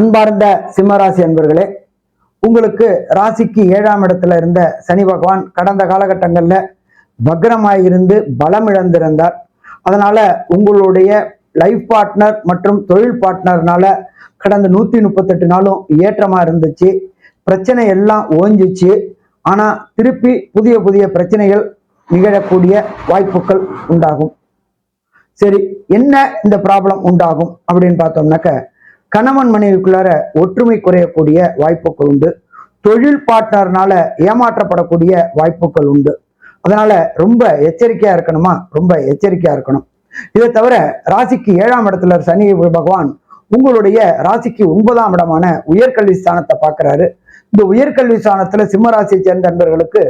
அன்பார்ந்த சிம்மராசி அன்பர்களே உங்களுக்கு ராசிக்கு ஏழாம் இடத்துல இருந்த சனி பகவான் கடந்த காலகட்டங்களில் வக்ரமாய் இருந்து பலம் இழந்திருந்தார் அதனால உங்களுடைய லைஃப் பார்ட்னர் மற்றும் தொழில் பார்ட்னர்னால கடந்த நூத்தி முப்பத்தெட்டு நாளும் ஏற்றமா இருந்துச்சு. பிரச்சனை எல்லாம் ஓஞ்சிச்சு. ஆனா திருப்பி புதிய புதிய பிரச்சனைகள் நிகழக்கூடிய வாய்ப்புகள் உண்டாகும். சரி என்ன இந்த ப்ராப்ளம் உண்டாகும் அப்படின்னு பார்த்தோம்னாக்க கணவன் மனைவிக்குள்ளார ஒற்றுமை குறையக்கூடிய வாய்ப்புகள் உண்டு. தொழில் பார்ட்னர்னால ஏமாற்றப்படக்கூடிய வாய்ப்புகள் உண்டு. அதனால ரொம்ப எச்சரிக்கையா இருக்கணுமா? ரொம்ப எச்சரிக்கையா இருக்கணும். இதை தவிர ராசிக்கு ஏழாம் இடத்துல சனி பகவான் உங்களுடைய ராசிக்கு ஒன்பதாம் இடமான உயர்கல்வி ஸ்தானத்தை பார்க்கறாரு. இந்த உயர்கல்வி ஸ்தானத்துல சிம்ம ராசியை சேர்ந்த நண்பர்களுக்கு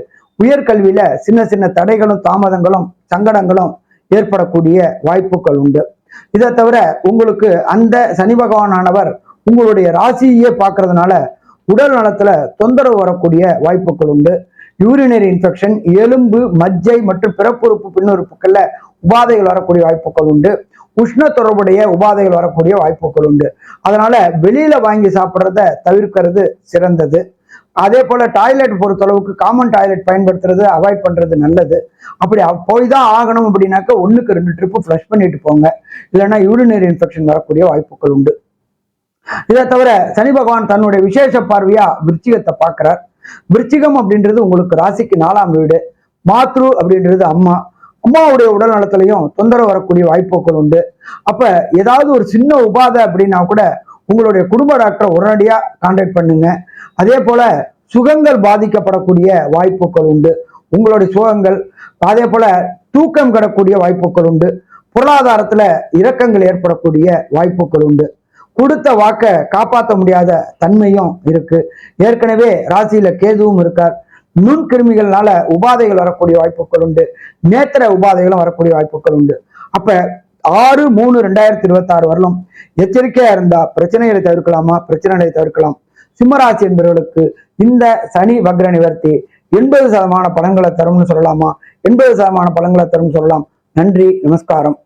உயர்கல்வியில சின்ன சின்ன தடைகளும் தாமதங்களும் சங்கடங்களும் ஏற்படக்கூடிய வாய்ப்புகள் உண்டு. இதை தவிர உங்களுக்கு அந்த சனி பகவானானவர் உங்களுடைய ராசியே பார்க்கறதுனால உடல் நலத்துல தொந்தரவு வரக்கூடிய வாய்ப்புகள் உண்டு. யூரினரி இன்ஃபெக்ஷன் எலும்பு மஜ்ஜை மற்றும் பிறப்புறுப்பு பின்னுறுப்புகள்ல உபாதைகள் வரக்கூடிய வாய்ப்புகள் உண்டு. உஷ்ண தொடர்புடைய உபாதைகள் வரக்கூடிய வாய்ப்புகள் உண்டு. அதனால வெளியில வாங்கி சாப்பிட்றத தவிர்க்கிறது சிறந்தது. அதே போல டாய்லெட் பொறுத்தளவுக்கு காமன் டாய்லெட் பயன்படுத்துறது அவாய்ட் பண்றது நல்லது. அப்படி போய் தான் ஆகணும் அப்படின்னாக்க ஒண்ணுக்கு ரெண்டு ட்ரிப்பு ஃப்ளஷ் பண்ணிட்டு போங்க. இல்லைன்னா யூரினரி இன்ஃபெக்ஷன் வரக்கூடிய வாய்ப்புகள் உண்டு. இதை தவிர சனி பகவான் தன்னுடைய விசேஷ பார்வையா விருச்சிகத்தை பார்க்கிறார். விருச்சிகம் அப்படின்றது உங்களுக்கு ராசிக்கு நாலாம் வீடு. மாத்ரு அப்படின்றது அம்மா. அம்மாவுடைய உடல் நலத்திலையும் தொந்தரவு வரக்கூடிய வாய்ப்புகள் உண்டு. அப்ப ஏதாவது ஒரு சின்ன உபாதை அப்படின்னா கூட உங்களுடைய குடும்ப டாக்டரை உடனடியாக கான்டாக்ட் பண்ணுங்க. அதே போல சுகங்கள் பாதிக்கப்படக்கூடிய வாய்ப்புகள் உண்டு. உங்களுடைய சுகங்கள் அதே போல தூக்கம் கிடக்கூடிய வாய்ப்புகள் உண்டு. பொருளாதாரத்தில் இறக்கங்கள் ஏற்படக்கூடிய வாய்ப்புகள் உண்டு. கொடுத்த வாக்கை காப்பாற்ற முடியாத தன்மையும் இருக்கு. ஏற்கனவே ராசியில கேதுவும் இருக்கார். நுண்கிருமிகள்னால உபாதைகள் வரக்கூடிய வாய்ப்புகள் உண்டு. நேத்திர உபாதைகளும் வரக்கூடிய வாய்ப்புகள் உண்டு. அப்ப ஆறு மூணு ரெண்டாயிரத்தி இருபத்தி ஆறு வரலும் எச்சரிக்கையா இருந்தா பிரச்சனைகளை தவிர்க்கலாமா? பிரச்சனைகளை தவிர்க்கலாம். சிம்மராசி என்பவர்களுக்கு இந்த சனி வக்ர நிவர்த்தி எண்பது சதமான பலன்களை தரும்னு சொல்லலாமா? எண்பது சதமான பலன்களை தரும்னு சொல்லலாம். நன்றி நமஸ்காரம்.